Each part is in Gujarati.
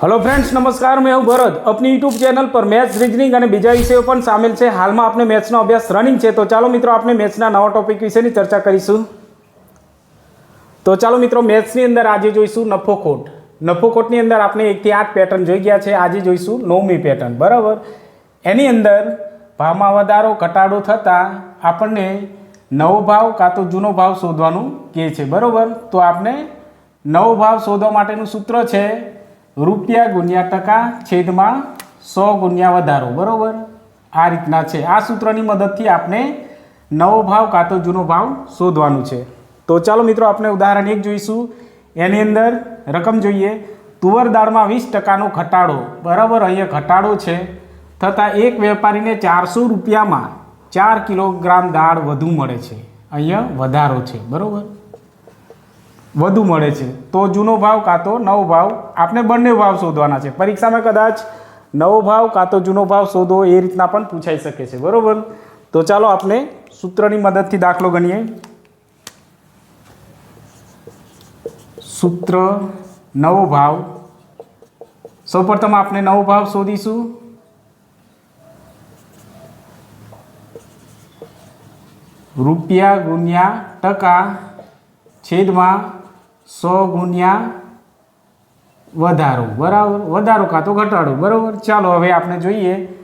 હલો ફ્રેન્ડ્સ નમસ્કાર, મેં હું ભરત. આપની યુટ્યુબ ચેનલ પર મેથ્સ રીઝનિંગ અને બીજા વિષયો પણ સામેલ છે. હાલમાં આપણે મેથ્સનો અભ્યાસ રનિંગ છે. તો ચાલો મિત્રો, આપણે મેથ્સના નવા ટોપિક વિશેની ચર્ચા કરીશું. તો ચાલો મિત્રો મેથ્સની અંદર આજે જોઈશું નફો ખોટ. નફો ખોટની અંદર આપણે એકથી આઠ પેટર્ન જોઈ ગયા છે. આજે જોઈશું નવમી પેટર્ન બરાબર? એની અંદર ભાવમાં વધારો ઘટાડો થતાં આપણને નવો ભાવ કાં તો જૂનો ભાવ શોધવાનું કહે છે. બરાબર? તો આપણે નવો ભાવ શોધવા માટેનું સૂત્ર છે રૂપિયા ગુણ્યા ટકા છેદમાં સો ગુણ્યા વધારો, બરાબર? આ રીતના છે. આ સૂત્રની મદદથી આપણે નવો ભાવ કાં તો જૂનો ભાવ શોધવાનું છે. તો ચાલો મિત્રો, આપણે ઉદાહરણ એક જોઈશું. એની અંદર રકમ જોઈએ. તુવર દાળમાં વીસ ટકાનો ઘટાડો, બરાબર? અહીંયા ઘટાડો છે. થતાં એક વેપારીને ચારસો રૂપિયામાં ચાર કિલોગ્રામ દાળ વધુ મળે છે. અહીંયા વધારો છે, બરાબર? વધુ મળે છે. તો જૂનો ભાવ કાં તો નવો ભાવ આપણે બંને ભાવ શોધવાના છે. પરીક્ષામાં કદાચ નવો ભાવ કાં તો જૂનો ભાવ શોધો, એ રીતના પણ પૂછાઈ શકે છે. બરાબર? તો ચાલો આપણે સૂત્રની મદદથી દાખલો ગણીએ. સૂત્ર, નવો ભાવ. સૌપ્રથમ આપણે નવો ભાવ શોધીશું. રૂપિયા ગુણ્યા ટકા છેદમાં સો ગુણ્યા વધારો. બરાબર? વધારો કાં તો ઘટાડો. બરાબર? ચાલો, હવે આપણે જોઈએ.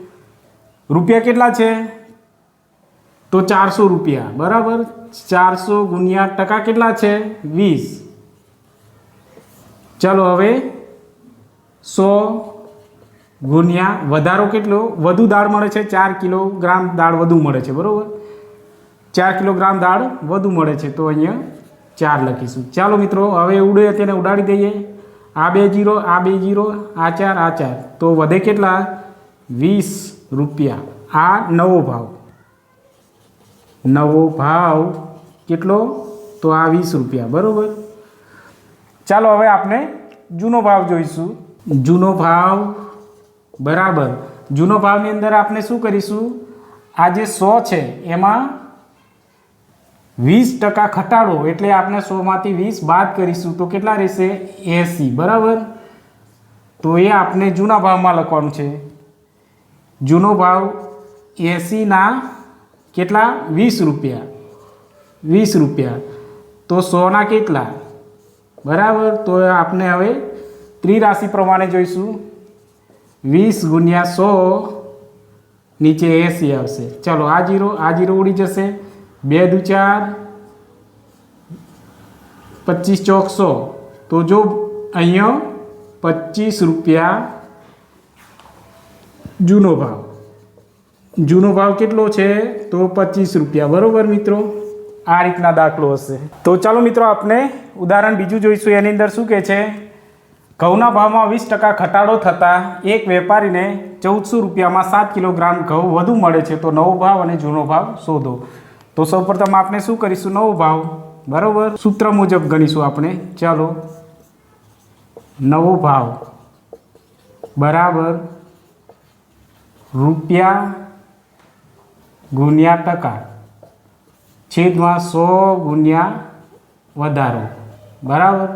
રૂપિયા કેટલા છે? તો ચારસો રૂપિયા. બરાબર? ચારસો ગુણ્યા ટકા કેટલા છે? વીસ. ચાલો, હવે સો ગુણ્યા વધારો કેટલો? વધુ દાળ મળે છે, ચાર કિલોગ્રામ દાળ વધુ મળે છે. બરાબર? ચાર કિલોગ્રામ દાળ વધુ મળે છે. તો અહીંયા ચાર લખીશું. ચાલો મિત્રો, હવે ઉડે તેને ઉડાડી દઈએ. આ બે જીરો, આ બે જીરો, આ ચાર આ ચાર. તો વધે કેટલા? વીસ રૂપિયા. આ નવો ભાવ. નવો ભાવ કેટલો? તો આ વીસ રૂપિયા. બરાબર? ચાલો હવે આપણે જૂનો ભાવ જોઈશું. જૂનો ભાવ બરાબર. જૂનો ભાવની અંદર આપણે શું કરીશું? આ જે સો છે, એમાં વીસ ટકા ઘટાડો એટલે આપણે સોમાંથી વીસ બાદ કરીશું તો કેટલા રહેશે? એંસી. બરાબર? તો એ આપણે જૂના ભાવમાં લખવાનું છે. જૂનો ભાવ એંસીના કેટલા? વીસ રૂપિયા. વીસ રૂપિયા. તો સોના કેટલા? બરાબર? તો આપણે હવે ત્રિરાશિ પ્રમાણે જોઈશું. વીસ ગુણ્યા સો નીચે એંસી આવશે. ચલો, આ જીરો આ જીરો ઉડી જશે. બે દુ ચાર, પચીસ ચોકસો. તો જો અહીંયા પચીસ રૂપિયા જૂનો ભાવ. જૂનો ભાવ કેટલો છે? તો પચીસ રૂપિયા. બરાબર મિત્રો? આ રીતના દાખલો હશે. તો ચાલો મિત્રો આપણે ઉદાહરણ બીજું જોઈશું. એની અંદર શું કહે છે? ઘઉંના ભાવમાં વીસ ટકા ઘટાડો થતાં એક વેપારીને ચૌદસો રૂપિયામાં સાત કિલોગ્રામ ઘઉં વધુ મળે છે. તો નવો ભાવ અને જૂનો ભાવ શોધો. તો સૌપ્રથમ આપણે શું કરીશું? નવો ભાવ. બરાબર? સૂત્ર મુજબ ગણીશું આપણે. ચાલો. નવો ભાવ. બરાબર? રૂપિયા ગુણ્યા ટકા. છેદમાં સો ગુણ્યા વધારો. બરાબર?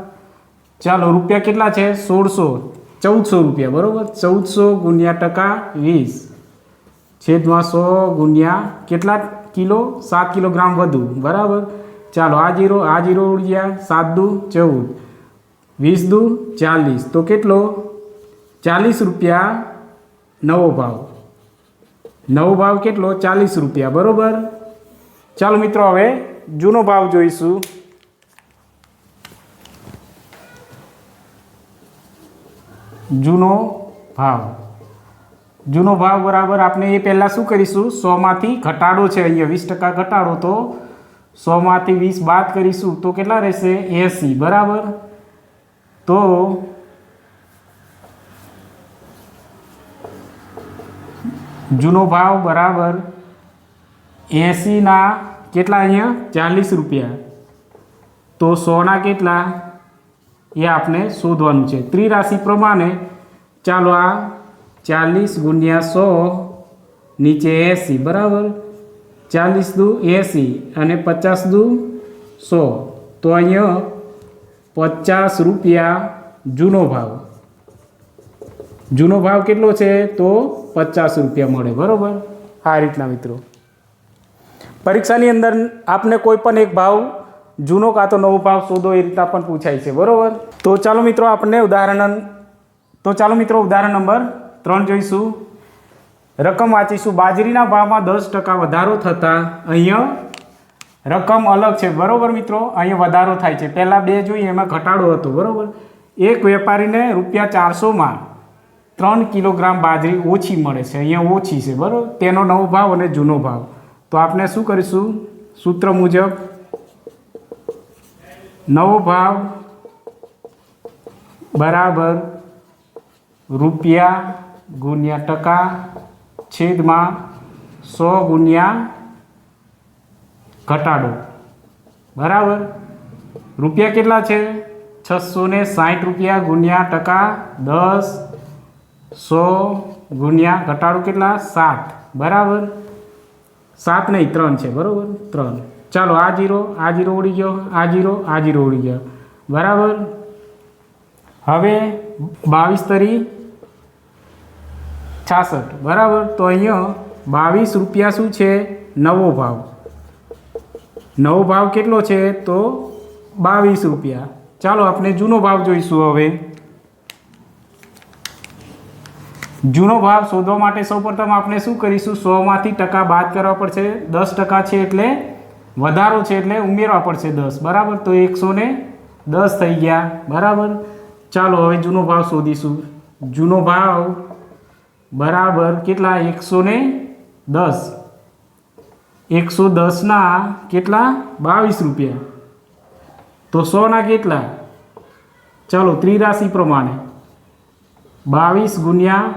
ચાલો, રૂપિયા કેટલા છે? સોળસો. ચૌદસો રૂપિયા. બરાબર? ચૌદસો ગુણ્યા ટકા વીસ. છેદમાં સો ગુણ્યા કેટલા? કિલો, સાત કિલોગ્રામ વધુ. બરાબર? ચાલો, આ જીરો આ જીરો ઉડ્યા, સાત દુ, ચૌદ. વીસ દુ, ચાલીસ. તો કેટલો? ચાલીસ રૂપિયા નવો ભાવ. નવો ભાવ કેટલો? ચાલીસ રૂપિયા. બરાબર? ચાલો મિત્રો, હવે જૂનો ભાવ જોઈશું. જૂનો ભાવ. જૂનો ભાવ બરાબર આપણે એ પહેલાં શું કરીશું? સોમાંથી ઘટાડો છે અહીંયા, વીસ ટકા ઘટાડો. તો સોમાંથી વીસ બાદ કરીશું તો કેટલા રહેશે? એંસી, બરાબર? તો જૂનો ભાવ બરાબર એંસીના કેટલા અહીંયા? ચાલીસ રૂપિયા. તો સોના કેટલા? એ આપણે શોધવાનું છે. ત્રિરાશિ પ્રમાણે, ચાલો આ ચાલીસ ગુણ્યા સો નીચે એંસી, બરાબર? ચાલીસ દુ એંસી અને પચાસ દુ સો. તો અહીંયા પચાસ રૂપિયા જૂનો ભાવ. જૂનો ભાવ કેટલો છે? તો પચાસ રૂપિયા મળે, બરાબર? આ રીતના મિત્રો. પરીક્ષાની અંદર આપને કોઈ પણ એક ભાવ, જૂનો કાં તો નવો ભાવ શોધો, એ રીતના પણ પૂછાય છે, બરાબર? તો ચાલો મિત્રો, આપણને ઉદાહરણ, તો ચાલો મિત્રો, ઉદાહરણ નંબર ત્રણ જોઈશું. રકમ વાંચીશું. બાજરીના ભાવમાં દસ ટકા વધારો થતાં અહીંયા રકમ અલગ છે. બરાબર મિત્રો? અહીંયા વધારો થાય છે. પહેલાં બે જોઈએ, એમાં ઘટાડો હતો. બરાબર? એક વેપારીને રૂપિયા ચારસોમાં ત્રણ કિલોગ્રામ બાજરી ઓછી મળે છે. અહીંયા ઓછી છે. બરાબર? તેનો નવો ભાવ અને જૂનો ભાવ. તો આપણે શું કરીશું? સૂત્ર મુજબ નવો ભાવ બરાબર રૂપિયા ગુણ્યા ટકા છેદમાં સો ગુણ્યા ઘટાડો. બરાબર? રૂપિયા કેટલા છે? છસો ને સાઠ રૂપિયા ગુણ્યા ટકા દસ સો ગુણ્યા ઘટાડો કેટલા? સાત. બરાબર? સાત નહીં, ત્રણ છે. બરાબર? ત્રણ. ચાલો, આ જીરો આ જીરો ઉડી ગયો. આ જીરો આ જીરો ઉડી ગયો. બરાબર? હવે બાવીસ તરી છાસઠ. બરાબર? તો અહીંયા બાવીસ રૂપિયા શું છે? નવો ભાવ. નવો ભાવ કેટલો છે? તો બાવીસ રૂપિયા. ચાલો આપણે જૂનો ભાવ જોઈશું હવે. જૂનો ભાવ શોધવા માટે સૌપ્રથમ આપણે શું કરીશું? સોમાંથી ટકા બાદ કરવા પડશે. દસ ટકા છે એટલે વધારો છે એટલે ઉમેરવા પડશે દસ. બરાબર? તો એકસો ને દસ થઈ ગયા. બરાબર? ચાલો હવે જૂનો ભાવ શોધીશું. જૂનો ભાવ બરાબર કેટલા? એકસો ને દસ. એકસો દસના કેટલા? બાવીસ રૂપિયા. તો સોના કેટલા? ચાલો, ત્રિરાશિ પ્રમાણે. બાવીસ ગુણ્યા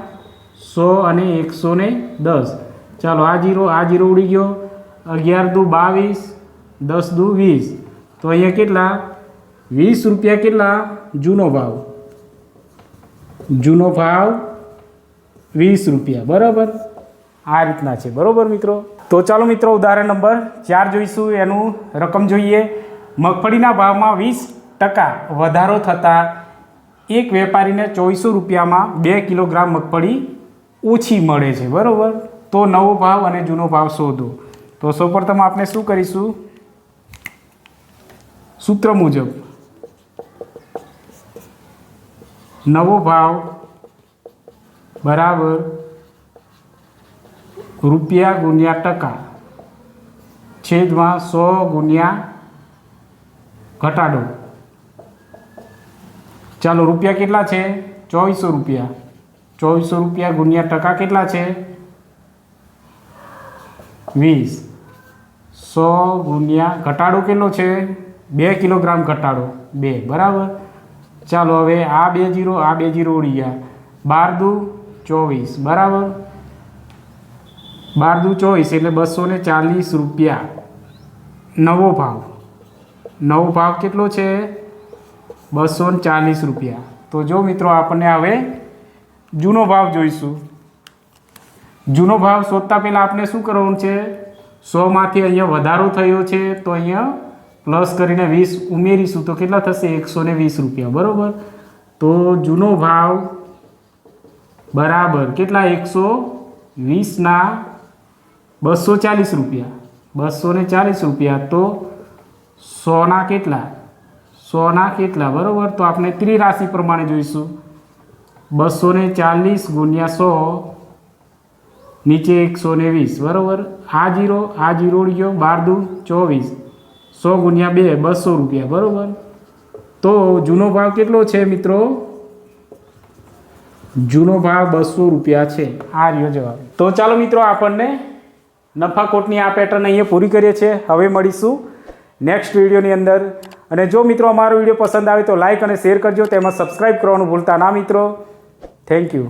સો અને એકસો ને દસ. ચાલો, આ જીરો આ જીરો ઉડી ગયો. અગિયાર દુ બાવીસ, દસ દુ વીસ. તો અહીંયા કેટલા? વીસ રૂપિયા કેટલા? જૂનો ભાવ. જૂનો ભાવ વીસ રૂપિયા. બરાબર? આ રીતના છે. બરાબર મિત્રો? તો ચાલો મિત્રો, ઉદાહરણ નંબર ચાર જોઈશું. એનું રકમ જોઈએ. મગફળીના ભાવમાં વીસ ટકા વધારો થતાં એક વેપારીને ચોવીસો રૂપિયામાં બે કિલોગ્રામ મગફળી ઓછી મળે છે. બરાબર? તો નવો ભાવ અને જૂનો ભાવ શોધો. તો સૌપ્રથમ આપણે શું કરીશું? સૂત્ર મુજબ નવો ભાવ બરાબર. રૂપિયા ગુણ્યા ટકા. છેદમાં સો ગુણ્યા ઘટાડો. ચાલો, રૂપિયા કેટલા છે? ચોવીસો રૂપિયા. ચોવીસો રૂપિયા ગુણ્યા ટકા કેટલા છે? વીસ. સો ગુણ્યા ઘટાડો કેટલો છે? બે કિલોગ્રામ ઘટાડો. બે. બરાબર. ચાલો, હવે આ બે જીરો, આ બે જીરો ઉડી ગયા. બાર દુ ચોવીસ, બરાબર? બાર દુ ચોવીસ એટલે બસો ને ચાલીસ રૂપિયા. નવો ભાવ. નવો ભાવ કેટલો છે? બસો ને ચાલીસ રૂપિયા. તો જો મિત્રો, આપણને હવે જૂનો ભાવ જોઈશું. જૂનો ભાવ શોધતા પહેલાં આપણે શું કરવાનું છે? સોમાંથી અહીંયા વધારો થયો છે, તો અહીંયા પ્લસ કરીને વીસ ઉમેરીશું, તો કેટલા થશે? એકસો ને વીસ રૂપિયા, બરાબર? તો જૂનો ભાવ બરાબર. કેટલા? એકસો વીસના બસો ચાલીસ રૂપિયા. બસો ને ચાલીસ રૂપિયા. તો સોના કેટલા? સોના કેટલા? બરાબર. તો આપણે ત્રિરાશિ પ્રમાણે જોઈશું. બસો ને ચાલીસ ગુણ્યા સો, નીચે એકસો ને વીસ. બરાબર? આ જીરો આ જીરો ગયો બાર દુ, ચોવીસ. સો ગુણ્યા બે, બસો રૂપિયા. બરાબર? તો જૂનો ભાવ કેટલો છે મિત્રો? જૂનો ભાવ બસો રૂપિયા છે. આ રહ્યો જવાબ. તો ચાલો મિત્રો, આપણને નફાખોટની આ પેટર્ન અહીંયા પૂરી કરીએ છીએ. હવે મળીશું નેક્સ્ટ વિડીયોની અંદર. અને જો મિત્રો અમારો વીડિયો પસંદ આવે તો લાઇક અને શેર કરજો. તેમાં સબસ્ક્રાઈબ કરવાનું ભૂલતા ના મિત્રો. Thank you